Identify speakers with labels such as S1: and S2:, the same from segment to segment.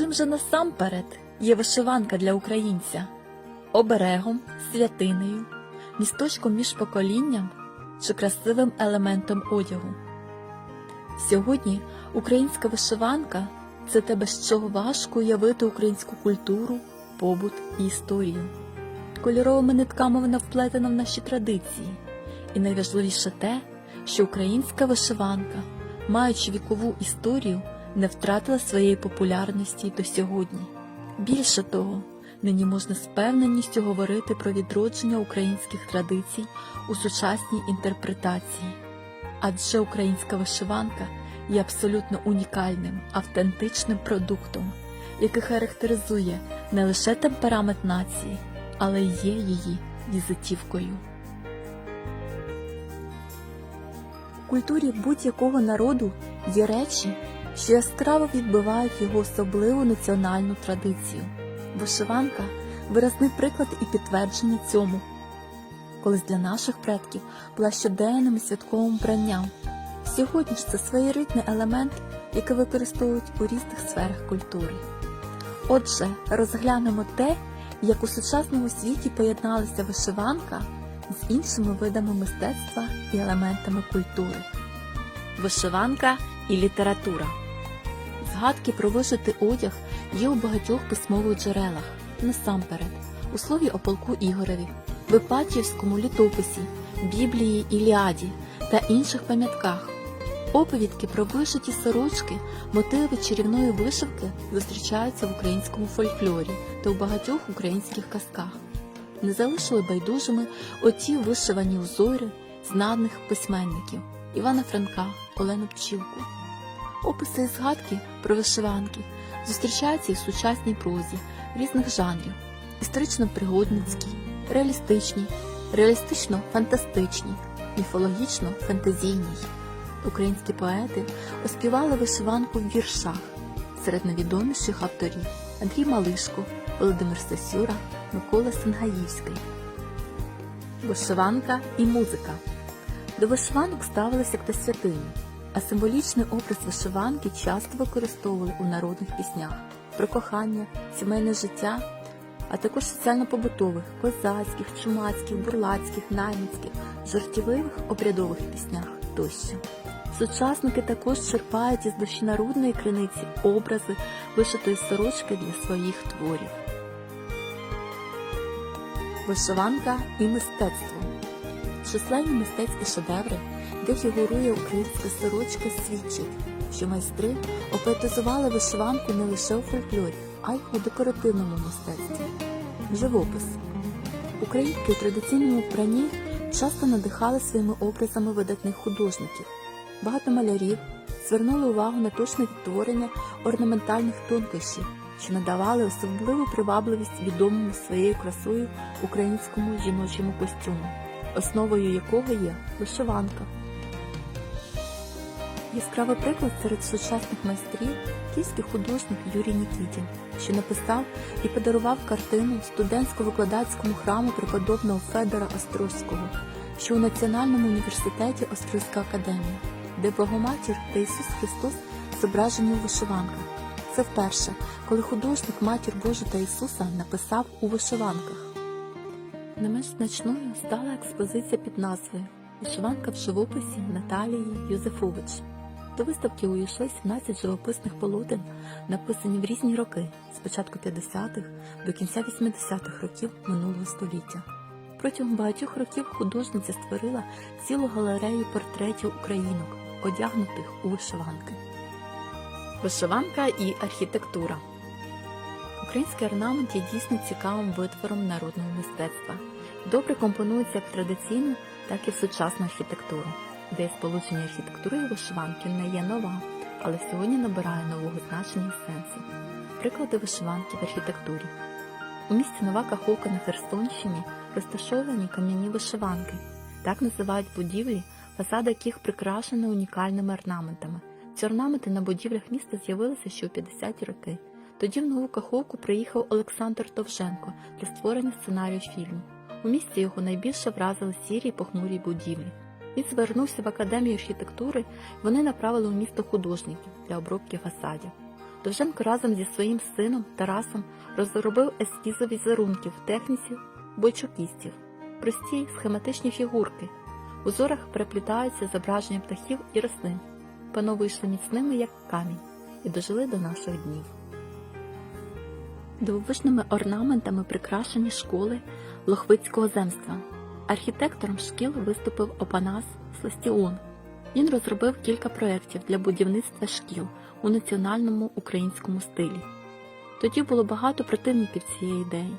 S1: Чим же насамперед є вишиванка для українця? Оберегом, святинею, місточком між поколінням чи красивим елементом одягу? Сьогодні українська вишиванка це те, без чого важко уявити українську культуру, побут і історію. Кольоровими нитками вона вплетена в наші традиції, і найважливіше те, що українська вишиванка, маючи вікову історію, не втратила своєї популярності до сьогодні. Більше того, нині можна з впевненістю говорити про відродження українських традицій у сучасній інтерпретації, адже українська вишиванка є абсолютно унікальним, автентичним продуктом, який характеризує не лише темперамент нації, але й є її візитівкою. У культурі будь-якого народу є речі, що яскраво відбивають його особливу національну традицію. Вишиванка виразний приклад і підтвердження цьому. Колись для наших предків була щоденним святковим вбранням. Сьогодні ж це своєрідний елемент, який використовують у різних сферах культури. Отже, розглянемо те, як у сучасному світі поєдналася вишиванка з іншими видами мистецтва і елементами культури. Вишиванка і література. Згадки про вишитий одяг є у багатьох письмових джерелах, насамперед, у слові о полку Ігореві, в Іпатіївському літописі, Біблії Іліаді та інших пам'ятках. Оповідки про вишиті сорочки, мотиви чарівної вишивки зустрічаються в українському фольклорі та у багатьох українських казках. Не залишили байдужими оті вишивані узори знаних письменників Івана Франка, Олену Пчілку. Описи і згадки про вишиванки зустрічаються і в сучасній прозі різних жанрів: історично-пригодницькій, реалістичній, реалістично-фантастичній, міфологічно-фантазійній. Українські поети оспівали вишиванку в віршах серед найвідоміших авторів Андрій Малишко, Володимир Сосюра, Микола Сенгаївський. Вишиванка і музика. До вишиванок ставилися як до святині, а символічний образ вишиванки часто використовували у народних піснях про кохання, сімейне життя, а також соціально-побутових, козацьких, чумацьких, бурлацьких, наймицьких, жартівливих, обрядових піснях тощо. Сучасники також черпають із дощинарудної криниці образи вишитої сорочки для своїх творів. Вишиванка і мистецтво. Численні мистецькі шедеври, де фігурує українська сорочка, свідчать, що майстри опетизували вишиванку не лише у фольклорі, а й у декоративному мистецтві. Живопис. Українки у традиційному вбранні часто надихали своїми образами видатних художників. Багато малярів звернули увагу на точне відтворення орнаментальних тонкощів, що надавали особливу привабливість відомому своєю красою українському жіночому костюму, основою якого є вишиванка. Яскравий приклад серед сучасних майстрів київський художник Юрій Нікітін, що написав і подарував картину студентсько-викладацькому храму преподобного Федора Острозького, що у Національному університеті Острозька академія, де Богоматір та Ісус Христос зображені у вишиванках. Це вперше, коли художник Матір Божу та Ісуса написав у вишиванках. Не менш значною стала експозиція під назвою Вишиванка в живописі Наталії Юзефович. До виставки увійшли 17 живописних полотен, написані в різні роки з початку 50-х до кінця 80-х років минулого століття. Протягом багатьох років художниця створила цілу галерею портретів українок, одягнутих у вишиванки. Вишиванка і архітектура. Український орнамент є дійсно цікавим витвором народного мистецтва. Добре компонується як в традиційну, так і в сучасну архітектуру, де сполучення архітектури і вишиванки не є нова, але сьогодні набирає нового значення і сенсу. Приклади вишиванки в архітектурі. У місті Нова Каховка на Херсонщині розташовані кам'яні вишиванки. Так називають будівлі, фасади яких прикрашені унікальними орнаментами. Ці орнаменти на будівлях міста з'явилися ще у 50-ті роки. Тоді в Нову Каховку приїхав Олександр Товженко для створення сценарію фільму. У місті його найбільше вразили сірі й похмурі будівлі. Він звернувся в академію архітектури, вони направили у місто художників для обробки фасадів. Довженко разом зі своїм сином Тарасом розробив ескізи візерунків в техніці бойчукістів, прості схематичні фігурки. В узорах переплітаються зображення птахів і рослин. Пано вийшли міцними, як камінь, і дожили до наших днів. Дивовижними орнаментами прикрашені школи Лохвицького земства. Архітектором шкіл виступив Опанас Сластіон. Він розробив кілька проєктів для будівництва шкіл у національному українському стилі. Тоді було багато противників цієї ідеї.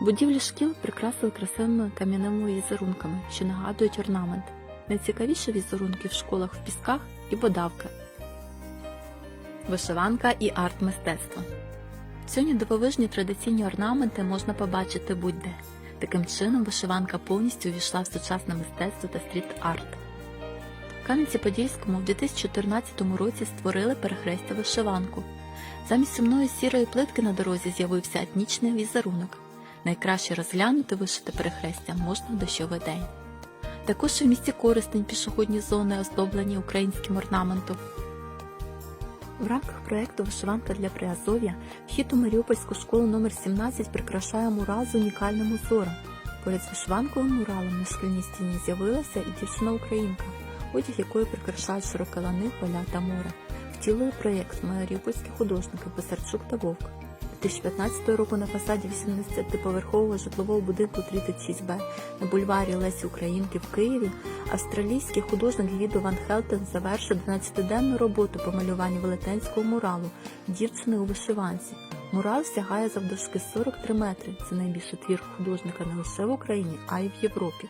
S1: Будівлі шкіл прикрасили красивими кам'яними візерунками, що нагадують орнамент. Найцікавіші візерунки в школах в пісках і бодавка. Вишиванка і арт-мистецтво. Сьогодні дивовижні традиційні орнаменти можна побачити будь-де. Таким чином, вишиванка повністю увійшла в сучасне мистецтво та стріт-арт. В Кам'янці-Подільському в 2014 році створили перехрестя вишиванку. Замість сумної сірої плитки на дорозі з'явився етнічний візерунок. Найкраще розглянути вишите перехрестя можна в дощовий день. Також у місті Коростень пішохідні зони оздоблені українським орнаментом. В рамках проєкту Вишиванка для Приазов'я вхід у Маріупольську школу номер 17 прикрашає мурал з унікальним узором. Поряд з вишиванковим муралом на шкільній стіні з'явилася і дівчина-українка, одяг якої прикрашають широкі лани, поля та море. Втілили проєкт маріупольські художники Писарчук та Вовк. 2015 року на фасаді 80-поверхового житлового будинку 36Б на бульварі Лесі Українки в Києві австралійський художник Гвідо Ван Хелтен завершив 12-денну роботу по малюванню велетенського муралу дівчини у вишиванці. Мурал сягає завдовжки 43 метри. Це найбільший твір художника не лише в Україні, а й в Європі.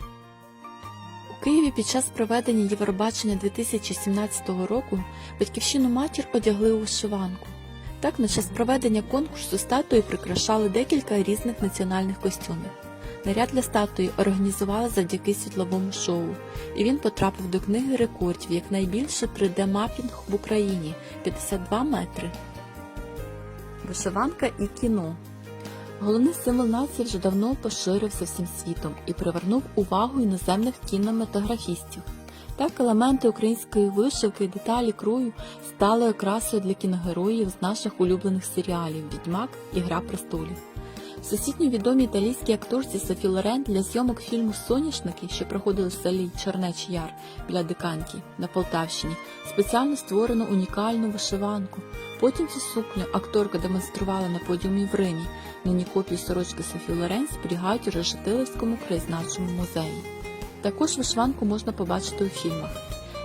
S1: У Києві під час проведення Євробачення 2017 року батьківщину матір одягли у вишиванку. Так, на час проведення конкурсу статуї прикрашали декілька різних національних костюмів. Наряд для статуї організували завдяки світловому шоу, і він потрапив до книги рекордів як найбільший 3D-мапінг в Україні 52 метри. Вишиванка і кіно. Головний символ нації вже давно поширився всім світом і привернув увагу іноземних кінематографістів. Так, елементи української вишивки і деталі крою стали окрасою для кіногероїв з наших улюблених серіалів Відьмак і Гра престолів. Всесвітньо відомій італійській акторці Софі Лорен для зйомок фільму Соняшники, що проходили в селі Чернеч Яр біля Диканьки на Полтавщині, спеціально створено унікальну вишиванку. Потім цю сукню акторка демонструвала на подіумі в Римі. Нині копії сорочки Софі Лорен зберігають у Решетилівському краєзнавчому музеї. Також вишиванку можна побачити у фільмах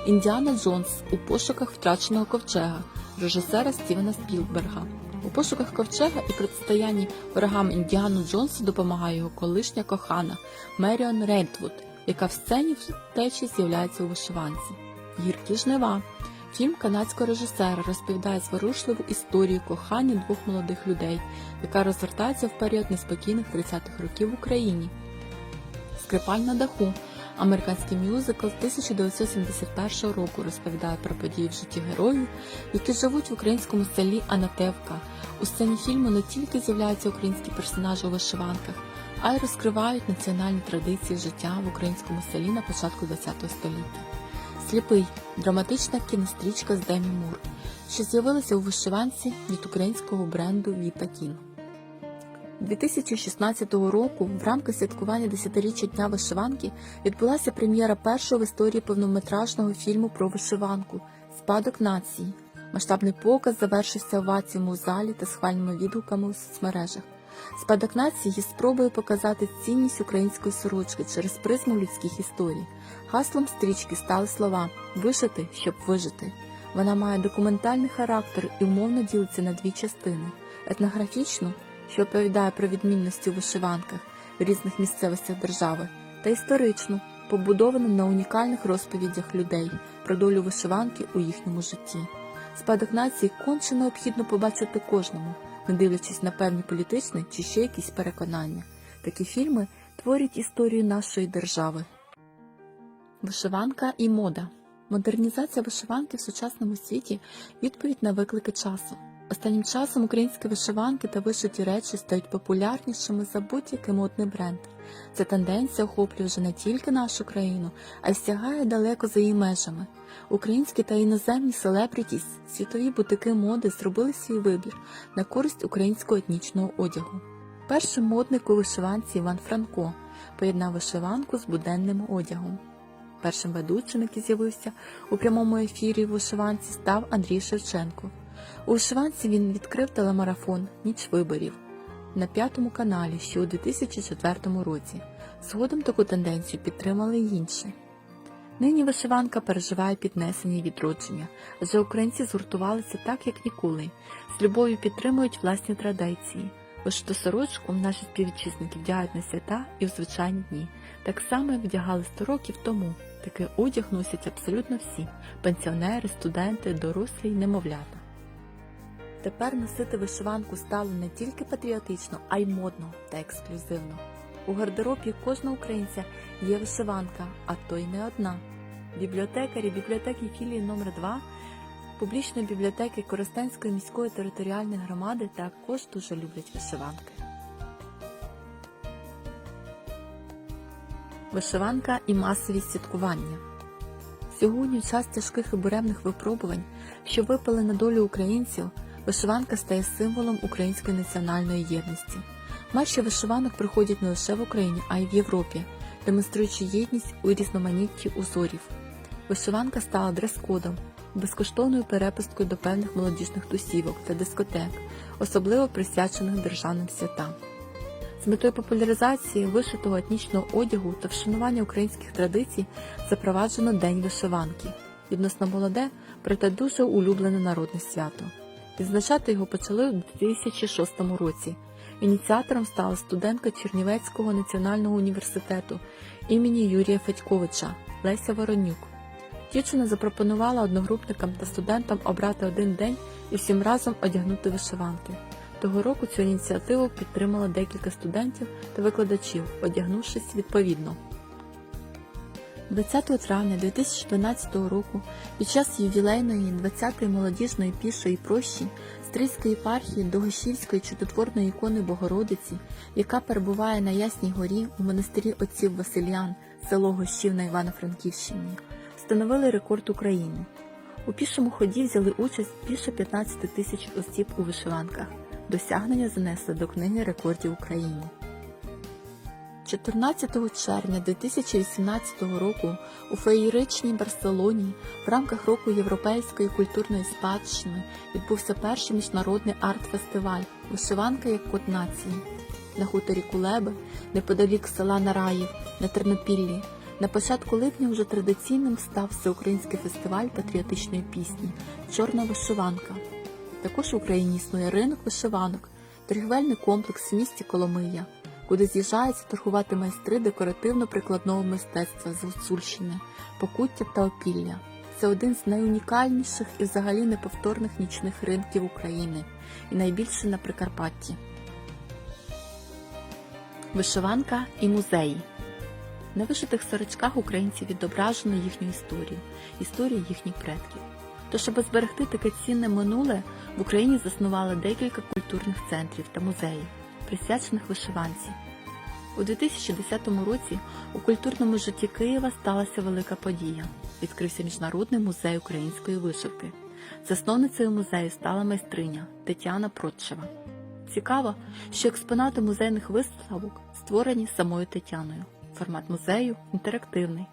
S1: Індіана Джонс у пошуках втраченого ковчега режисера Стівена Спілберга. У пошуках ковчега і протистоянні ворогам Індіану Джонсу допомагає його колишня кохана Меріон Рейнтвуд, яка в сцені втечі з'являється у вишиванці. Гіркі жнива. Фільм канадського режисера розповідає зворушливу історію кохання двох молодих людей, яка розгортається в період неспокійних 30-х років в Україні. Скрипаль на даху. Американський мюзикл з 1971 року розповідає про події в житті героїв, які живуть в українському селі Анатевка. У сцені фільму не тільки з'являються українські персонажі у вишиванках, а й розкривають національні традиції життя в українському селі на початку ХХ століття. Сліпий драматична кінострічка з Демі Мур, що з'явилася у вишиванці від українського бренду Віта Кін. 2016 року в рамках святкування 10-річчя Дня вишиванки відбулася прем'єра першого в історії повнометражного фільму про вишиванку Спадок нації. Масштабний показ завершився оваціями у залі та схвальними відгуками у соцмережах. Спадок нації є спробою показати цінність української сорочки через призму людських історій. Гаслом стрічки стали слова Вишити, щоб вижити. Вона має документальний характер і умовно ділиться на дві частини: етнографічну що оповідає про відмінності у вишиванках в різних місцевостях держави, та історичну, побудовану на унікальних розповідях людей про долю вишиванки у їхньому житті. Спадок нації конче необхідно побачити кожному, не дивлячись на певні політичні чи ще якісь переконання. Такі фільми творять історію нашої держави. Вишиванка і мода. Модернізація вишиванки в сучасному світі відповідь на виклики часу. Останнім часом українські вишиванки та вишиті речі стають популярнішими за будь-який модний бренд. Ця тенденція охоплює вже не тільки нашу країну, а й сягає далеко за її межами. Українські та іноземні селебрітіс, світові бутики моди зробили свій вибір на користь українського етнічного одягу. Першим модник у вишиванці Іван Франко поєднав вишиванку з буденним одягом. Першим ведучим, який з'явився у прямому ефірі в вишиванці, став Андрій Шевченко. У вишиванці він відкрив телемарафон Ніч виборів на п'ятому каналі ще у 2004 році. Згодом таку тенденцію підтримали й інші. Нині вишиванка переживає піднесення і відродження, адже українці згуртувалися так, як ніколи, з любов'ю підтримують власні традиції. Вишиту сорочку наші співвітчизники вдягають на свята і в звичайні дні, так само як вдягали 100 років тому. Такий одяг носять абсолютно всі пенсіонери, студенти, дорослі й немовлята. Тепер носити вишиванку стало не тільки патріотично, а й модно та ексклюзивно. У гардеробі кожного українця є вишиванка, а то й не одна. Бібліотекарі бібліотеки філії номер 2 публічної бібліотеки Коростенської міської територіальної громади також дуже люблять вишиванки. Вишиванка і масові святкування. Сьогодні, час тяжких і буремних випробувань, що випали на долю українців, вишиванка стає символом української національної єдності. Марші вишиванок проходять не лише в Україні, а й в Європі, демонструючи єдність у різноманітті узорів. Вишиванка стала дрес-кодом, безкоштовною перепусткою до певних молодіжних тусівок та дискотек, особливо присвячених державним святам. З метою популяризації вишитого етнічного одягу та вшанування українських традицій запроваджено День вишиванки, відносно молоде, проте дуже улюблене народне свято. Відзначати його почали у 2006 році. Ініціатором стала студентка Чернівецького національного університету імені Юрія Федьковича Леся Воронюк. Дівчина запропонувала одногрупникам та студентам обрати один день і всім разом одягнути вишиванки. Того року цю ініціативу підтримало декілька студентів та викладачів, одягнувшись відповідно. 20 травня 2012 року під час ювілейної 20-ї молодіжної пішої прощі Стрийської єпархії Догощівської чудотворної ікони Богородиці, яка перебуває на Ясній горі у монастирі отців Васильян, село Гощів на Івано-Франківщині, встановили рекорд України. У пішому ході взяли участь більше 15 тисяч осіб у вишиванках. Досягнення занесли до книги рекордів України. 14 червня 2018 року у феєричній Барселоні в рамках року європейської культурної спадщини відбувся перший міжнародний арт-фестиваль Вишиванка як код нації на хуторі Кулеби, неподалік села Нараїв на Тернопіллі. На початку липня вже традиційним став всеукраїнський фестиваль патріотичної пісні Чорна вишиванка. Також в Україні існує ринок вишиванок, торгівельний комплекс в місті Коломия, куди з'їжджаються торгувати майстри декоративно-прикладного мистецтва з Гуцульщини, Покуття та Опілля. Це один з найунікальніших і взагалі неповторних нічних ринків України і найбільший на Прикарпатті. Вишиванка і музеї. На вишитих сорочках українців відображено їхню історію, історію їхніх предків. Тож, аби зберегти таке цінне минуле, в Україні заснували декілька культурних центрів та музеїв, присвячених вишиванці. У 2010 році у культурному житті Києва сталася велика подія. Відкрився Міжнародний музей української вишивки. Засновницею музею стала майстриня Тетяна Протчева. Цікаво, що експонати музейних виставок створені самою Тетяною. Формат музею інтерактивний.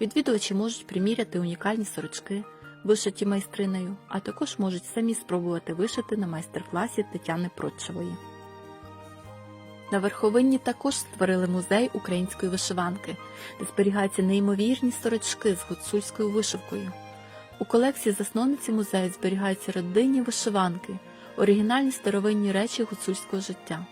S1: Відвідувачі можуть приміряти унікальні сорочки, вишиті майстринею, а також можуть самі спробувати вишити на майстер-класі Тетяни Протчевої. На Верховинні також створили музей української вишиванки, де зберігаються неймовірні сорочки з гуцульською вишивкою. У колекції засновниці музею зберігаються родинні вишиванки, оригінальні старовинні речі гуцульського життя.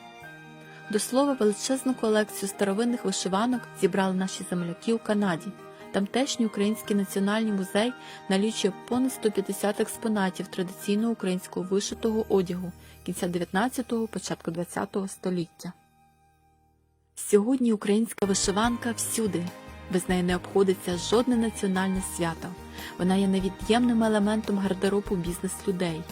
S1: До слова, величезну колекцію старовинних вишиванок зібрали наші земляки у Канаді. Тамтешній Український національний музей налічує понад 150 експонатів традиційного українського вишитого одягу кінця 19-го, початку 20-го століття. Сьогодні українська вишиванка всюди. Без неї не обходиться жодне національне свято. Вона є невід'ємним елементом гардеробу бізнес-людей.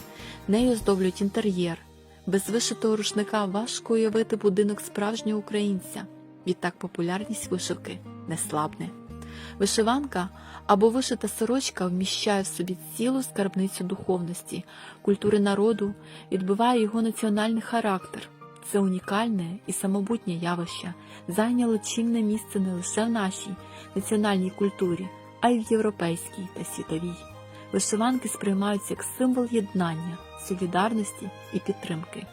S1: Нею оздоблюють інтер'єр. Без вишитого рушника важко уявити будинок справжнього українця. Відтак популярність вишивки не слабне. Вишиванка або вишита сорочка вміщає в собі цілу скарбницю духовності, культури народу, відбиває його національний характер. Це унікальне і самобутнє явище зайняло чинне місце не лише в нашій національній культурі, а й в європейській та світовій. Вишиванки сприймаються як символ єднання, солідарності і підтримки.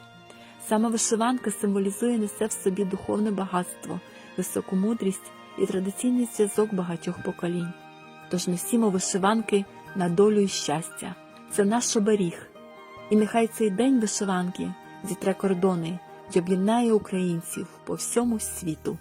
S1: Саме вишиванка символізує несе в собі духовне багатство, високу мудрість і традиційний зв'язок багатьох поколінь. Тож носімо вишиванки на долю і щастя. Це наш оберіг. І нехай цей день вишиванки зітре кордони й об'єднає українців по всьому світу.